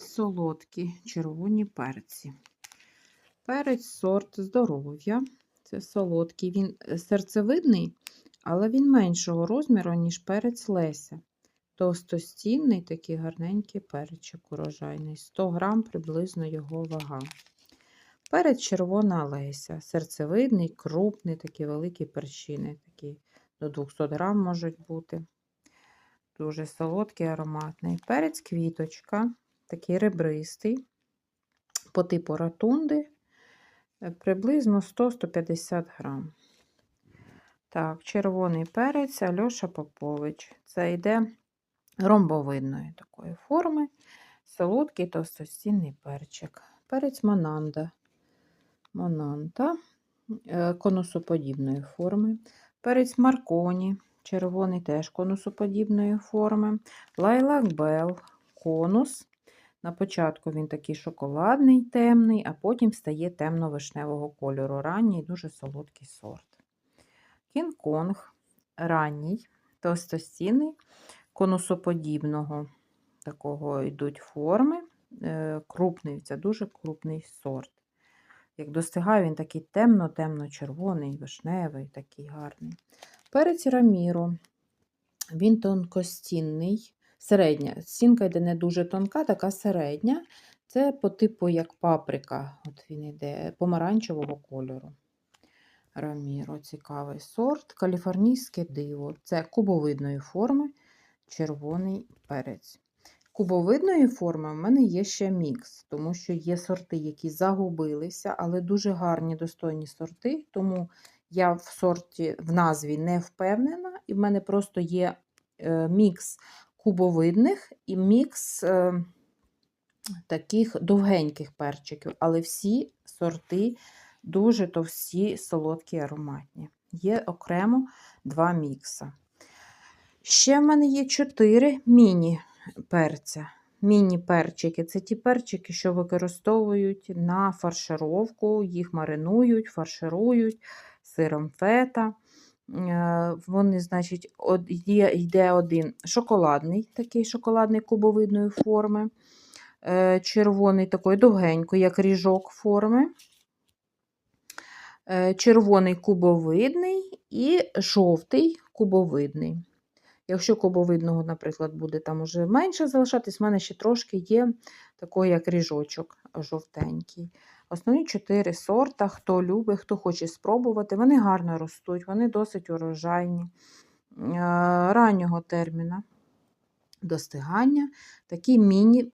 солодкі червоні перці. Перець сорт здоров'я. Це солодкий. Він е, серцевидний, але він меншого розміру, ніж перець Леся. Товстостінний, такий гарненький перчик урожайний. 100 грам приблизно його вага. Перець червона Леся. Серцевидний, крупний, такі великі перчини. Такі до 200 грам можуть бути. Дуже солодкий, ароматний. Перець квіточка, такий ребристий, по типу ратунди, е, приблизно 100-150 грам. Так, червоний перець Альоша Попович. Це йде ромбовидної такої форми. Солодкий товстостінний перчик. Перець Монанда. Монанта е, конусоподібної форми. Перець Марконі. Червоний теж конусоподібної форми. Лайлак Бел, конус. На початку він такий шоколадний, темний, а потім стає темно-вишневого кольору. Ранній, дуже солодкий сорт. Кінг-Конг ранній, товстостінний, конусоподібного такого йдуть форми. Е, Крупний, це дуже крупний сорт. Як достигає, він такий темно-темно-червоний, вишневий, такий гарний. Перець раміро. Він тонкостінний, середня. Стінка йде не дуже тонка, така середня. Це по типу як паприка. От він йде помаранчевого кольору. Раміро, цікавий сорт. Каліфорнійське диво. Це кубовидної форми червоний перець. Кубовидної форми в мене є ще мікс, тому що є сорти, які загубилися, але дуже гарні достойні сорти. Тому я в сорті в назві не впевнена, і в мене просто є е, мікс кубовидних і мікс е, таких довгеньких перчиків, але всі сорти дуже товсті, солодкі, ароматні. Є окремо два мікса. Ще в мене є чотири міні перця. Міні-перчики це ті перчики, що використовують на фаршировку, їх маринують, фарширують сиром фета. Е, Вони, значить, йде один шоколадний, такий шоколадний кубовидної форми, е, червоний такий довгенький, як ріжок форми, е, червоний кубовидний і жовтий кубовидний. Якщо кубовидного, наприклад, буде там уже менше залишатись, в мене ще трошки є такий, як ріжочок жовтенький. Основні чотири сорта, хто любить, хто хоче спробувати, вони гарно ростуть, вони досить урожайні. Е, Раннього терміна достигання. Такі міні